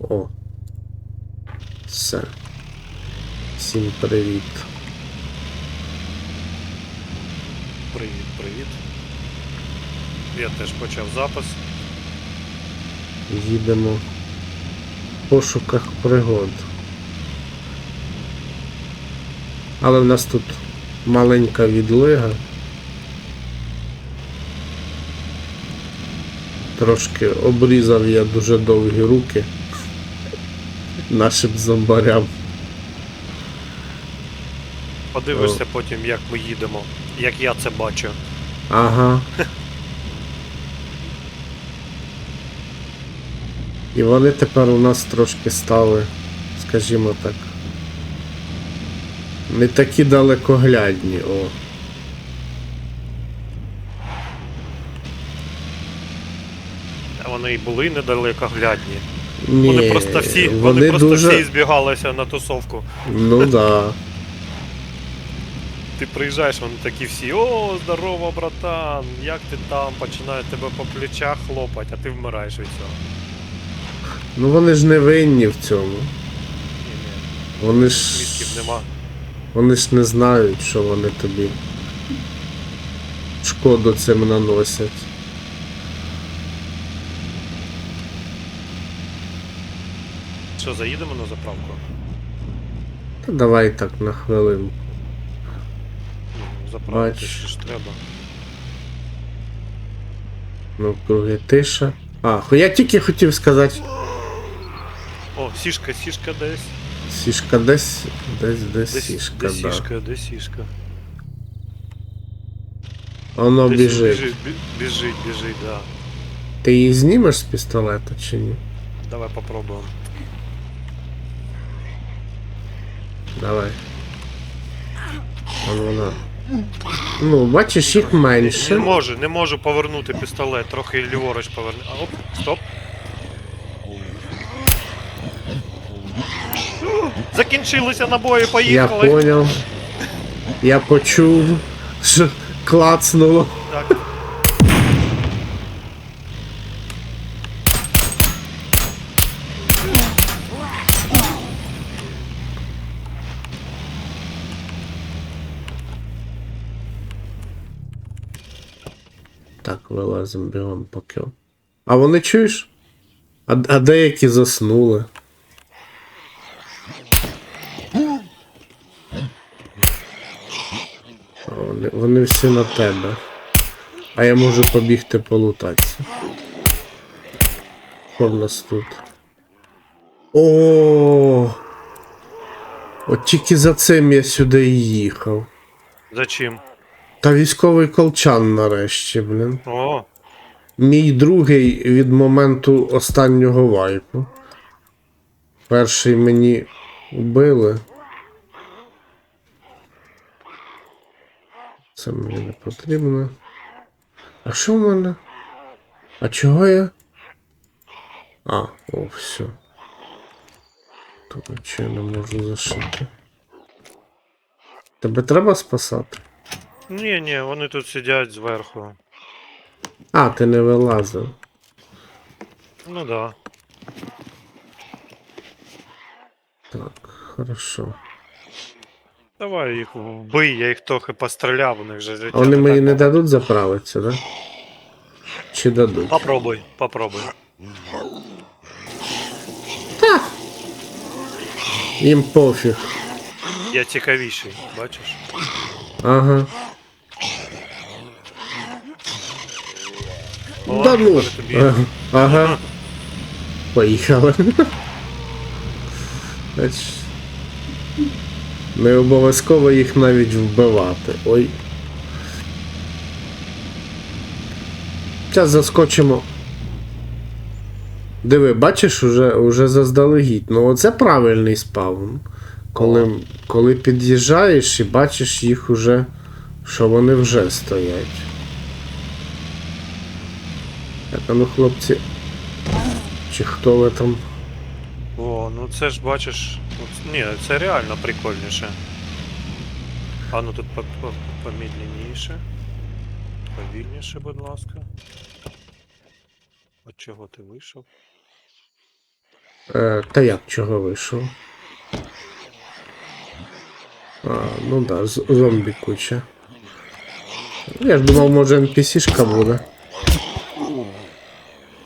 О. Все. Всім привіт. Привіт, привіт. Я теж почав запис. Їдемо в пошуках пригод. Але в нас тут маленька відлига. Трошки обрізав я дуже довгі руки нашим зомбарям. Подивишся потім, як ми їдемо, як я це бачу. Ага. І вони тепер у нас трошки стали, скажімо так. Не такі далекоглядні, о. Вони і були недалекоглядні. Ні, Вони просто всі, вони, вони просто дуже... всі збігалися на тусовку. Ну да. Ти приїжджаєш, вони такі всі, о, здорово, братан, як ти там? Починають тебе по плечах хлопати, а ти вмираєш від цього. Ну вони ж не винні в цьому. Ні, ні, Вони ж. нема. Вони ж не знають, що вони тобі шкоду цим наносять. Що, заїдемо на заправку? Та давай так на хвилинку. Ну, Заправити Бач. ж треба. Ну, круги тиша. А, хо- я тільки хотів сказати, О, сішка, сішка десь. сішка десь, десь, десь Десь сішка, де да. сішка, де сішка. Воно Десь біжить. Біжить, бі- біжить, біжить, да. Ти її знімеш з пістолета чи ні? Давай попробуємо. Давай. Вон вона. Ну, бачиш, їх Не менше. можу, не можу повернути пістолет, трохи ліворуч поверни. А, оп, стоп. Закінчилися набої, Я поїхали. поняв. Я почув, що клацнуло. Так. Вилазимо бігом поки. А вони чуєш? А, а деякі заснули. Вони, вони всі на тебе. А я можу побігти полутатися. Що в нас тут? О! От тільки за цим я сюди і їхав. За чим? Та військовий колчан нарешті, блін. О, Мій другий від моменту останнього вайпу. Перший мені вбили. Це мені не потрібно. А що в мене? А чого я? А, о, все. Тут нічого не можу зашити. Тебе треба спасати? Ні, ні, вони тут сидять зверху. А, ти не вилазив. Ну да. Так, хорошо. Давай їх вбий, я їх трохи постріляв, у них вже життя. А вони не мені так не дадуть заправитися, да? Чи дадуть? Попробуй, попробуй. Їм пофіг. Я цікавіший, бачиш? Ага. Да ну. тобі. Ага. ага. Поїхали. Не обов'язково їх навіть вбивати. Ой. Зараз заскочимо. Диви, бачиш, уже, уже заздалегідь. Ну оце правильний спавн. Коли, коли під'їжджаєш і бачиш їх уже, що вони вже стоять. Так, а ну хлопці. Чи хто ви там? О, ну це ж бачиш. Ні, це реально прикольніше. А ну тут по- по- Повільніше, будь ласка. От чого ти вийшов? Е, та як чого вийшов? А, ну да, зомбі куча. Я ж думав, може NPC-шка буде.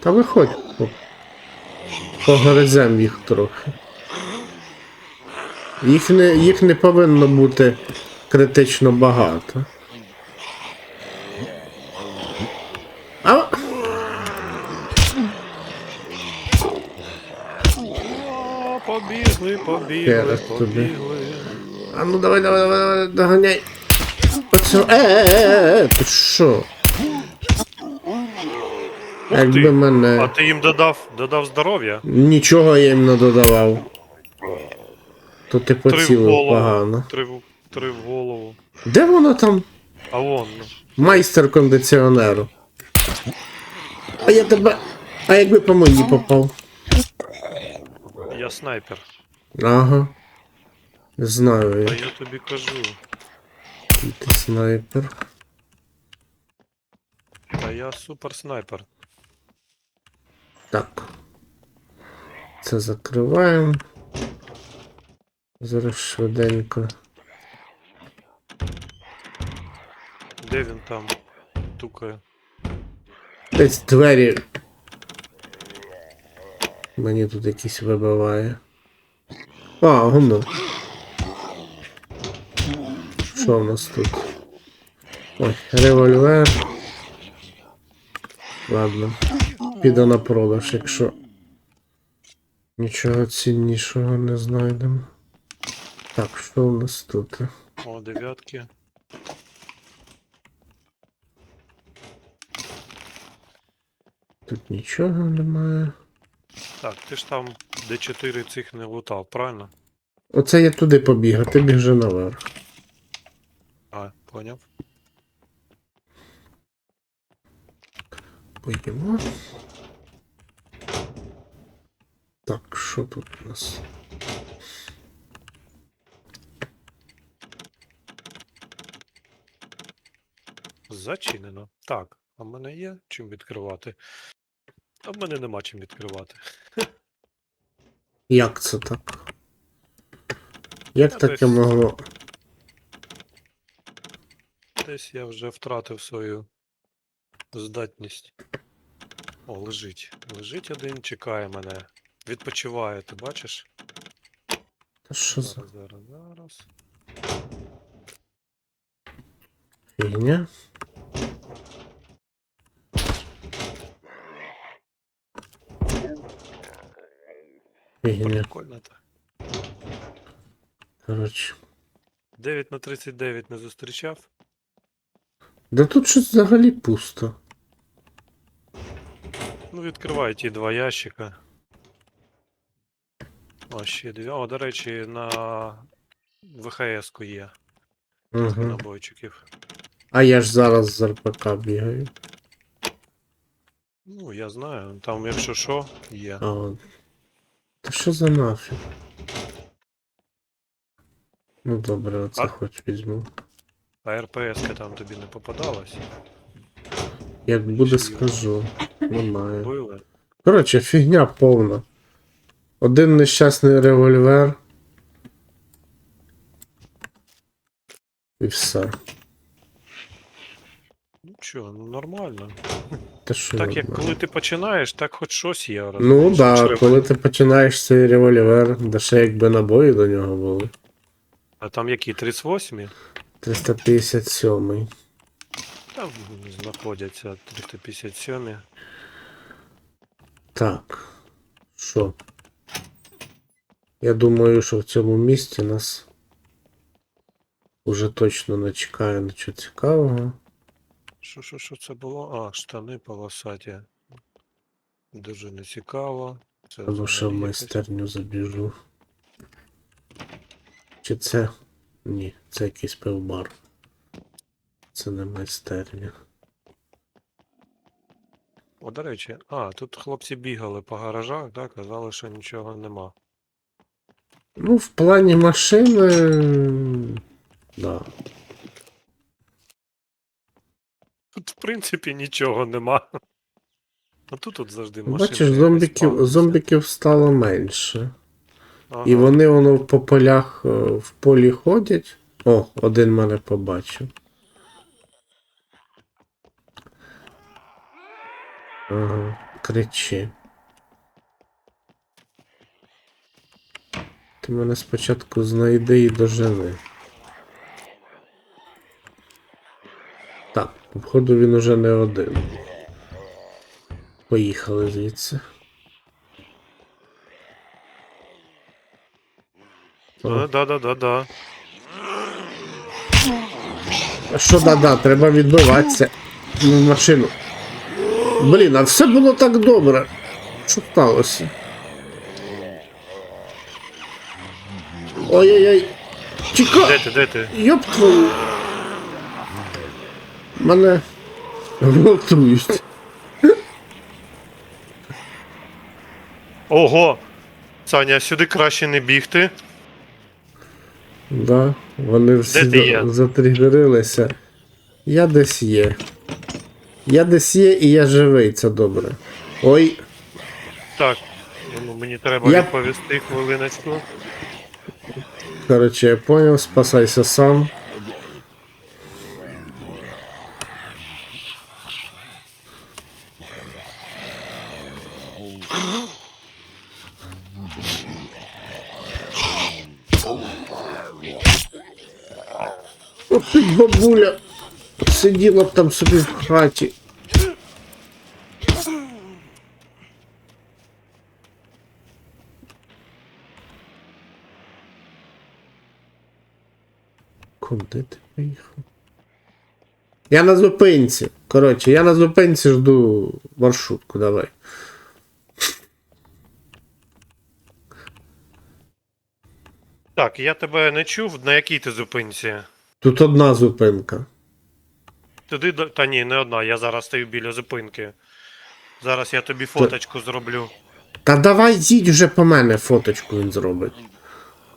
Та виходь. по- Погризем їх трохи. Їх не, їх не повинно бути критично багато. А, побігли, побігли, побігли. а ну давай, давай, давай, давай, доганяй. Оце, е, е, е, е, ти що? Якби ти. мене. А ти їм додав, додав здоров'я? Нічого я їм не додавав. То ти поцілив погано. Три, три в голову. Де воно там? А вон. Майстер кондиціонеру. А я тебе. А якби по мені попав? я снайпер. Ага. Знаю Та я. я тобі кажу. Ти снайпер. Та я супер снайпер. Так. Це закриваємо. Зараз швиденько. Де він там тукає? Десь двері. Мені тут якийсь вибиває. А, гумно. Що в нас тут? Ой, револьвер. Ладно. Піде на продаж, якщо нічого ціннішого не знайдемо. Так, що в нас тут? О, дев'ятки. Тут нічого немає. Так, ти ж там Д4 цих не лутав, правильно? Оце я туди побіг, а ти біжи наверх. А, поняв. Поїдемо. Так, що тут у нас? Зачинено. Так, а в мене є чим відкривати. А в мене нема чим відкривати. Як це так? Як Та таке десь- могло? Десь я вже втратив свою здатність. О, лежить. Лежить один, чекає мене. Відпочиває, ти бачиш? Та що за Зараз, зараз, зараз. фігня? Фігня, Прикольно так. коротше. 9 на 39 не зустрічав. Да тут щось взагалі пусто. Ну, відкривай ті два ящика. О, ще дві. О, до речі, на ВХС-ку є Угу. набойчиків. А я ж зараз з РПК бігаю. Ну, я знаю. Там, якщо що, є. А от. Та що за нафіг? Ну добре, оце А? хоч візьму. А РПС-ка там тобі не попадалась? Як буде, скажу. Немає. Били? Коротше, фігня повна. Один нещасний револьвер. І все. Ну чо, ну нормально. Та що Так як нормально? коли ти починаєш, так хоч щось є. Ну розумієш, так, да, треба- коли ти починаєш цей револьвер, да ще якби набої до нього були. А там які, 38? 357. Там знаходяться 357. Так. Що? Я думаю, що в цьому місці нас уже точно не чекає нічого цікавого. Що, що, що це було? А, штани полосаті. Дуже нецікаво. Це Або ще в майстерню забіжу. Чи це. Ні, це якийсь пивбар. Це не майстерня. О, до речі, а, тут хлопці бігали по гаражах, да, казали, що нічого нема. Ну, в плані машини. Да. Тут, в принципі, нічого нема. А тут тут завжди машини. Бачиш, зомбіків, зомбіків стало менше. Ага. І вони воно по полях е, в полі ходять. О, один мене побачив. Ага, кричи. Ти мене спочатку знайди і дожени. Так, походу він уже не один. Поїхали звідси. Да, да, да, да, да. А що да-да, треба відбиватися в машину. Блін, а все було так добре. Що сталося? Ой-ой-ой. Чекай! Де ти, де ти? Йоп твою. Мене гвалтують. Ого! Саня, сюди краще не бігти. Да, вони всі Де ти є? за- затригерилися. Я десь є. Я десь є і я живий, це добре. Ой, Так. Ну, мені треба Я- відповісти хвилиночку. короче, я понял, спасайся сам. Ох ти бабуля сиділа б там собі в хаті. Куди ти поїхав? Я на зупинці. Коротше, я на зупинці жду маршрутку, давай. Так, я тебе не чув, на якій ти зупинці? Тут одна зупинка. Туди. Та ні, не одна, я зараз стою біля зупинки. Зараз я тобі фоточку зроблю. Та давай їдь вже по мене фоточку він зробить.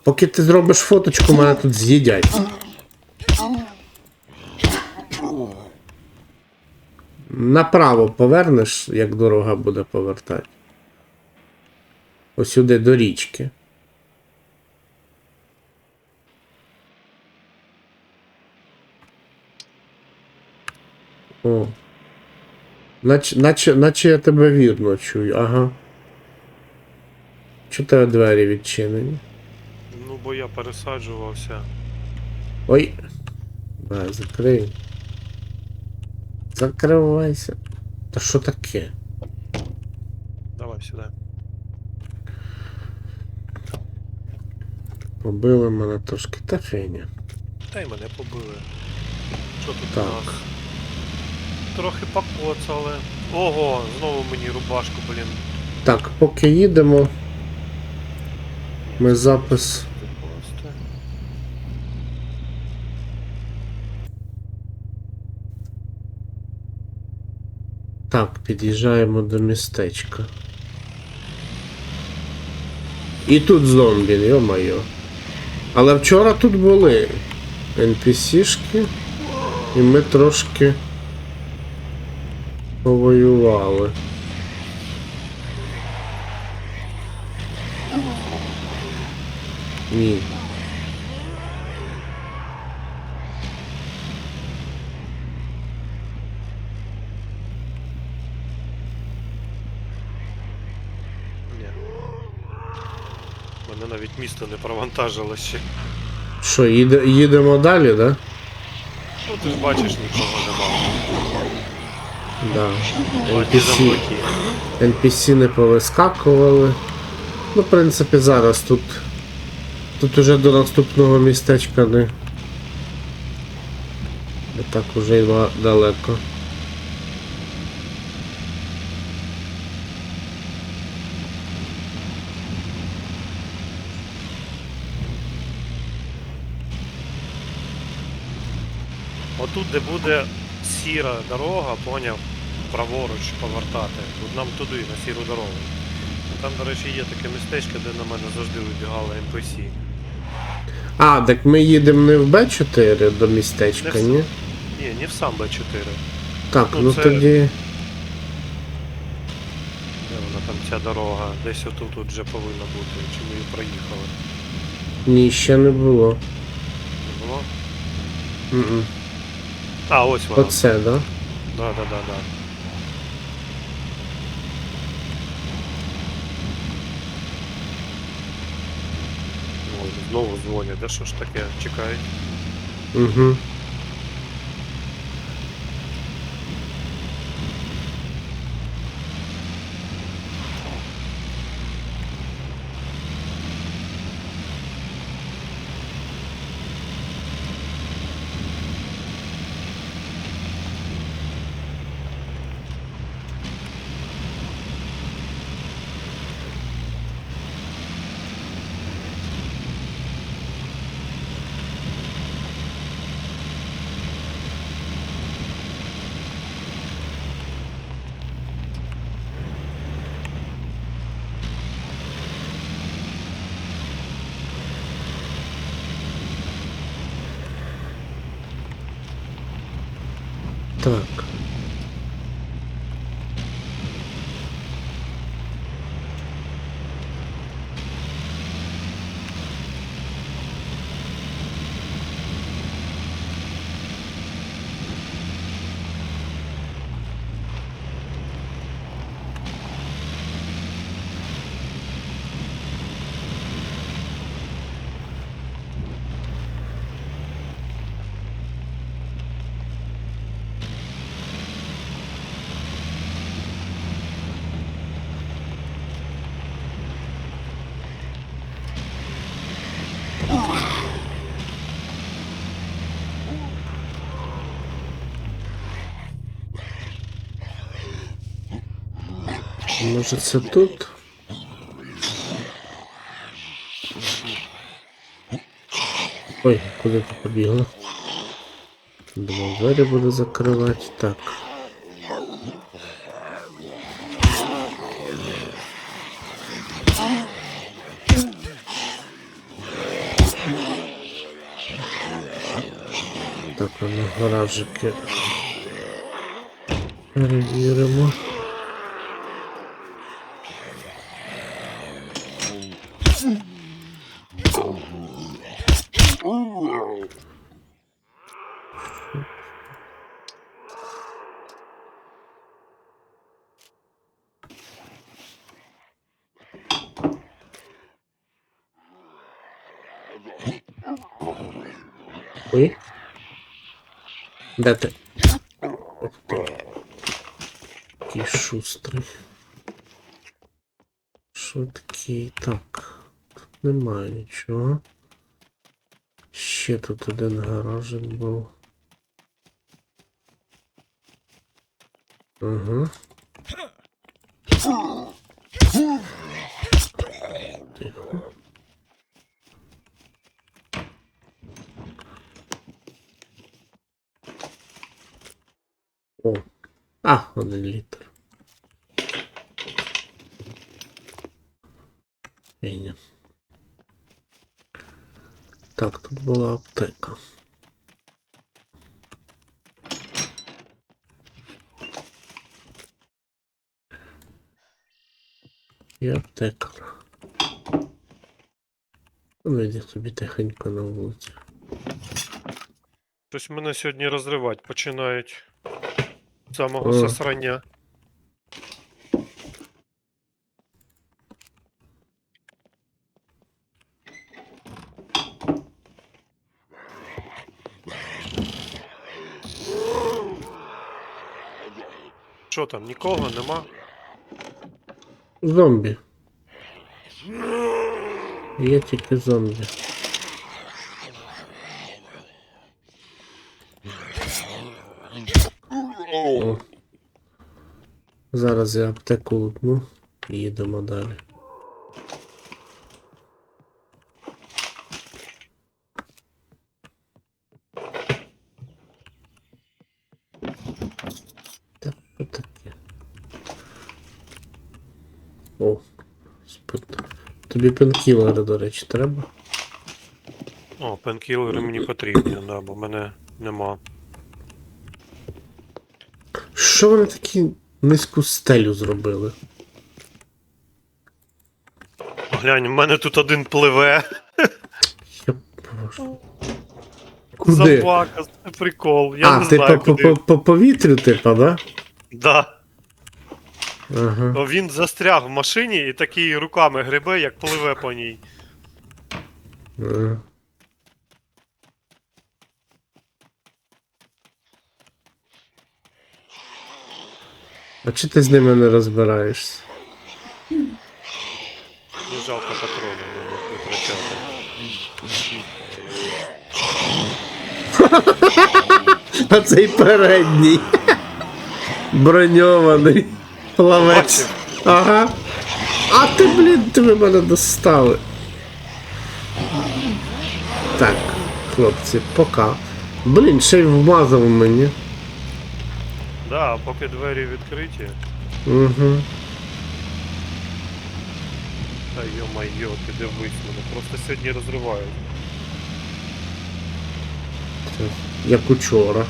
Поки ти зробиш фоточку, мене тут з'їдять. Направо повернеш, як дорога буде повертати. Ось сюди до річки. О. Наче, наче, наче я тебе вірно чую, ага. Чого тебе двері відчинені? Ну, бо я пересаджувався. Ой. Давай, закрий. Закривайся. Та що таке? Давай сюди. Побили мене трошки та феня. Та й мене побили. Що тут Так. у нас? Трохи покоцали. Ого, знову мені рубашку, блін. Так, поки їдемо. Ми запис. Просто. Так, під'їжджаємо до містечка. І тут зомбі, йо-моє. Але вчора тут були NPC-шки, і ми трошки повоювали. Ні. Мене навіть місто не провантажило ще. Що, їде, їдемо далі, да? Ну ти ж бачиш, нікого нема. Да. NPC. NPC не повискакували. Ну, в принципі, зараз тут. Тут уже до наступного містечка не. Не так уже й далеко. Отут, де буде сіра дорога, поняв, праворуч повертати. От нам туди, на сіру дорогу. Там, до речі, є таке містечко, де на мене завжди вибігали NPC. А, так ми їдемо не в Б4 до містечка, Не в- ні? Ні, не в сам Б4. Так, ну ну це- тоді. ця дорога? Десь отут тут вже повинна бути, чи ми її проїхали? Ні, ще не було. Не було? М-м. А, ось вона. Оце, да? Да, да, да, да. Ой, знову дзвонять, да що ж таке? Чекають. Угу. Так. Може це тут? Ой, куди ти побігла? Думав, двері буду закривати. Так. Так, ну гаражики. Перевіримо. Ой. Ох ти. Який шустрий. Швидкий. Так. Тут немає нічого. Ще тут один гаражик був. Ага. Тихо. О. А, один літр. Фігня. Так, тут була аптека. І аптекар. Ну, йди собі тихенько на вулиці. Щось мене сьогодні розривати починають. Самого О. засрання. Що там, нікого нема? Зомбі. Є тільки зомбі. О. Зараз я аптеку лутну і їдемо далі. Так, що таке? О, спит. Тобі пенкілери, до речі, треба? О, пенкілери мені потрібні, да, бо мене нема. Що вони такі низьку стелю зробили? глянь, в мене тут один пливе. Я прошу. Куди? Собака, це прикол. Я а, не ти знаю, по, куди. по, по повітрю, типа, да? Да. Ага. Він застряг в машині і такий руками грибе, як пливе по ній. ага. А чи ти з ними не розбираєшся? Не жалко патрони не витрачати. А цей передній. Броньований. Плавець. Ага. А ти, блін, ти ви мене достали. Так, хлопці, пока. Блін, ще й вмазав мені. Да, поки двері відкриті. Угу. Та йо-майо, ти дивись мене. Просто сьогодні розривають. Як учора.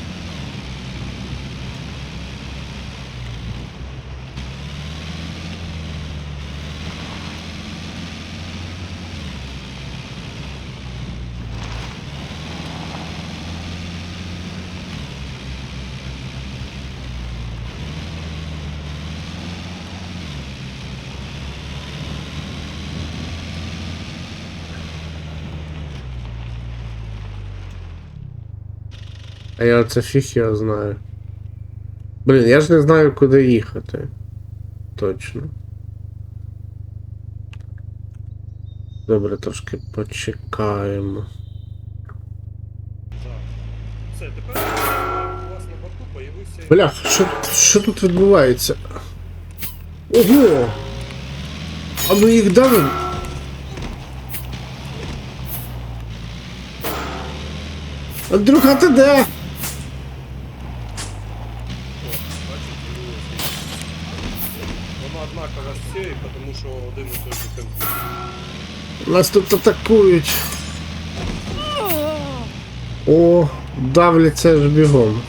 А я це фіг я знаю. Блін, я ж не знаю, куди їхати. Точно. Добре, трошки почекаємо. Все, тепер у вас на борту появився. Блях, що, що тут відбувається? Ого! А ну їх давим? Андрюха, ти де? Однакова тому що один і той же. Нас тут атакують. О, давляться ж бігом.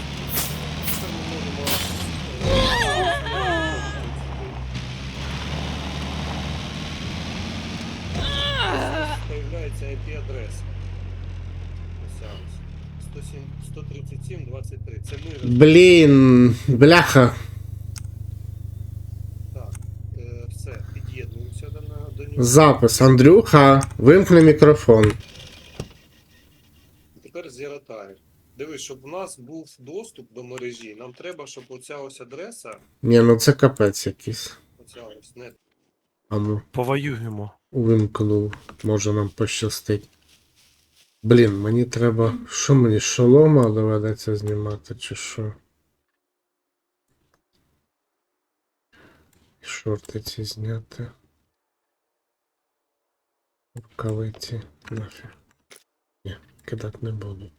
Появляється IP-адреса. Ось ось. 107 137 23. Це ми Блін, бляха. Так, е, все, під'єднуємося до, на- до нього. Запис. Андрюха, вимкни мікрофон. Тепер зіротаю. Дивись, щоб у нас був доступ до мережі, нам треба, щоб оця ось адреса, Ні, ну це капець якийсь. оця ось не. А ну, Повоюємо. увімкнув. Може нам пощастить. Блін, мені треба. Що мені шолома доведеться знімати, чи що? Шорти ці зняти. Рукавиці. Нафіг. Ні, кидати не буду.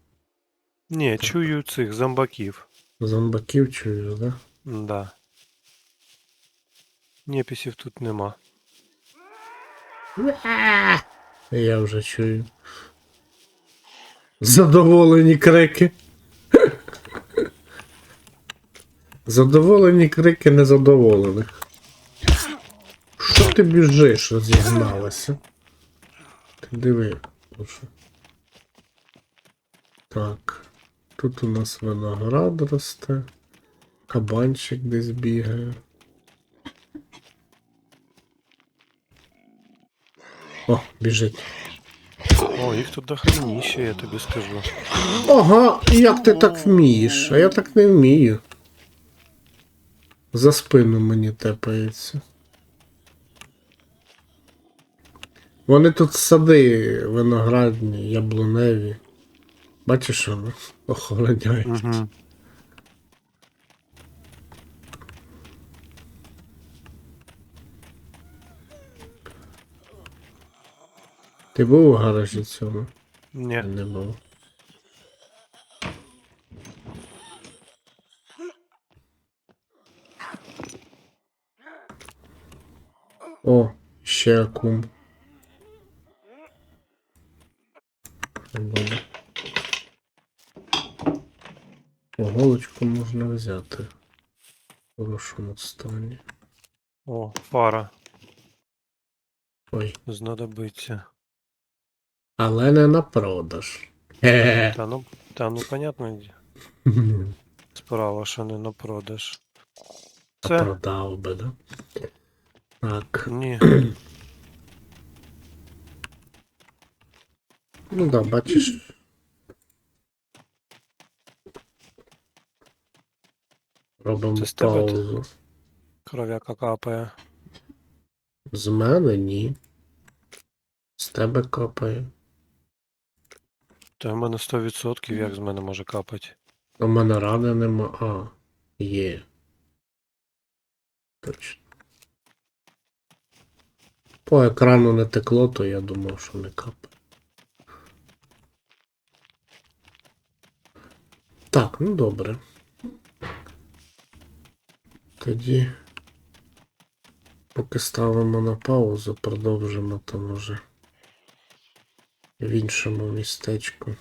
Ні, чую цих зомбаків. Зомбаків чую, да? Да. Непісів тут нема. Я вже чую. Задоволені крики. Задоволені крики незадоволених. Що ти біжиш, розігналася? Диви. Боже. Так. Тут у нас виноград росте. Кабанчик десь бігає. О, біжить. О, їх тут дохреніще, я тобі скажу. Ага, як ти так вмієш? А я так не вмію. За спину мені тепається. Вони тут сади виноградні, яблуневі. Бачиш, вони охороняють. Угу. Ти був у гаражі цьому? Ні. Не був. О, ще акум. Це. Голочку можна взяти. В хорошому стані. О, фара. Ой. знадобиться. Але не на продаж. Та ну, та ну понятно, справа, що не на продаж. Це? Продав би, да? Так. Ні. Ну да, бачиш. Робимо Це з тебе паузу. Кров'яка капає. З мене ні. З тебе капає. Та в мене 100% як з мене може капати. У мене рани нема. А, є. Точно. По екрану не текло, то я думав, що не капає. Так, ну добре. Тоді. Поки ставимо на паузу, продовжимо там уже в іншому містечку.